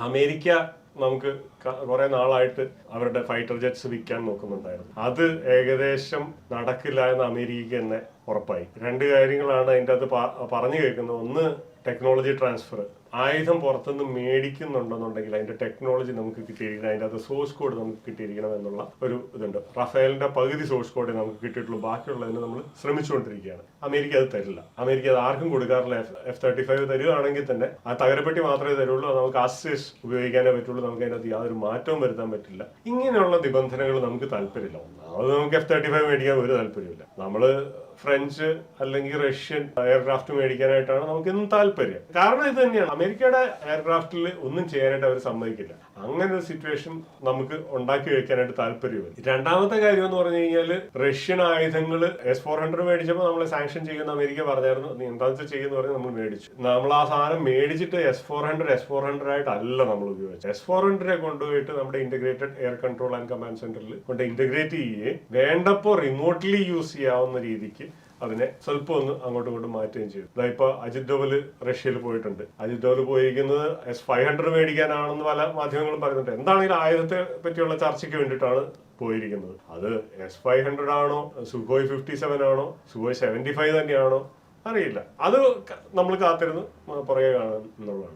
America നമുക്ക് കുറെ നാളായിട്ട് അവരുടെ ഫൈറ്റർ ജെറ്റ്സ് വിൽക്കാൻ നോക്കുന്നുണ്ടായിരുന്നു. അത് ഏകദേശം നടക്കില്ല എന്ന് അമേരിക്കയ്ക്ക് തന്നെ ഉറപ്പായി. രണ്ട് കാര്യങ്ങളാണ് അതിന്റെ അത് പറഞ്ഞു കേൾക്കുന്നത്. ഒന്ന് ടെക്നോളജി ട്രാൻസ്ഫർ. ആയുധം പുറത്തുനിന്ന് മേടിക്കുന്നുണ്ടെന്നുണ്ടെങ്കിൽ അതിന്റെ ടെക്നോളജി നമുക്ക് കിട്ടിയിരിക്കണം അതിന്റെ അത് സോഴ്സ് കോഡ് നമുക്ക് കിട്ടിയിരിക്കണം എന്നുള്ള ഒരു ഇതുണ്ട്. റഫേലിന്റെ പകുതി സോഴ്സ് കോഡ് നമുക്ക് കിട്ടിയിട്ടുള്ളൂ. ബാക്കിയുള്ളതിന് നമ്മൾ ശ്രമിച്ചുകൊണ്ടിരിക്കുകയാണ്. അമേരിക്ക അത് തരില്ല. അമേരിക്ക അത് ആർക്കും കൊടുക്കാറില്ല. എഫ് തേർട്ടി ഫൈവ് തരികയാണെങ്കിൽ തന്നെ ആ തകരപ്പെട്ടി മാത്രമേ തരുള്ളൂ. നമുക്ക് അസിസ് ഉപയോഗിക്കാനേ പറ്റുള്ളൂ. നമുക്ക് അതിനകത്ത് യാതൊരു മാറ്റവും വരുത്താൻ പറ്റില്ല. ഇങ്ങനെയുള്ള നിബന്ധനകൾ നമുക്ക് താല്പര്യമില്ല. ഒന്നാമത് നമുക്ക് എഫ് തേർട്ടി ഫൈവ് മേടിക്കാൻ ഒരു താല്പര്യമില്ല നമ്മൾ ഫ്രഞ്ച് അല്ലെങ്കിൽ റഷ്യൻ എയർക്രാഫ്റ്റ് മേടിക്കാനായിട്ടാണ് നമുക്ക് ഇന്നും കാരണം ഇത് തന്നെയാണ്. അമേരിക്കയുടെ എയർക്രാഫ്റ്റിൽ ഒന്നും ചെയ്യാനായിട്ട് അവർ സമ്മതിക്കില്ല. അങ്ങനെ ഒരു സിറ്റുവേഷൻ നമുക്ക് ഉണ്ടാക്കി വെക്കാനായിട്ട് താല്പര്യമില്ല. രണ്ടാമത്തെ കാര്യം എന്ന് പറഞ്ഞു കഴിഞ്ഞാൽ റഷ്യൻ ആയുധങ്ങൾ എസ് ഫോർ ഹൺഡ്രഡ് മേടിച്ചപ്പോൾ നമ്മളെ സാങ്ഷൻ ചെയ്യുന്ന അമേരിക്ക പറഞ്ഞായിരുന്നു. നീ എന്താ വെച്ചാൽ ചെയ്യുന്ന പറഞ്ഞ് നമ്മൾ മേടിച്ചു. നമ്മൾ ആ സാധനം മേടിച്ചിട്ട് S four hundred S four hundred ആയിട്ടല്ല നമ്മൾ ഉപയോഗിച്ചത്. എസ് ഫോർ ഹൺഡ്രഡിനെ കൊണ്ടുപോയിട്ട് നമ്മുടെ integrated air control and command സെന്ററിൽ കൊണ്ട് ഇന്റഗ്രേറ്റ് ചെയ്യുകയും വേണ്ടപ്പോൾ റിമോട്ട്ലി യൂസ് ചെയ്യാവുന്ന രീതിക്ക് അതിനെ സ്വല്പം ഒന്ന് അങ്ങോട്ടും ഇങ്ങോട്ടും മാറ്റുകയും ചെയ്തു. ഇതാ ഇപ്പൊ അജിത് ഡോവൽ റഷ്യയിൽ പോയിട്ടുണ്ട്. അജിത് ഡോവൽ പോയിരിക്കുന്നത് എസ് ഫൈവ് ഹൺഡ്രഡ് മേടിക്കാനാണെന്ന് പല മാധ്യമങ്ങളും പറയുന്നുണ്ട്. എന്താണെങ്കിലും ആയുധത്തെ പറ്റിയുള്ള ചർച്ചയ്ക്ക് വേണ്ടിയിട്ടാണ് പോയിരിക്കുന്നത്? അത് എസ് ഫൈവ് ഹൺഡ്രഡ് ആണോ? സുഖോയ് ഫിഫ്റ്റി സെവൻ ആണോ? സുഖോയ് സെവന്റി ഫൈവ് തന്നെയാണോ? അറിയില്ല. അത് നമ്മൾ കാത്തിരുന്ന് പുറകെ കാണാൻ എന്നുള്ളതാണ്.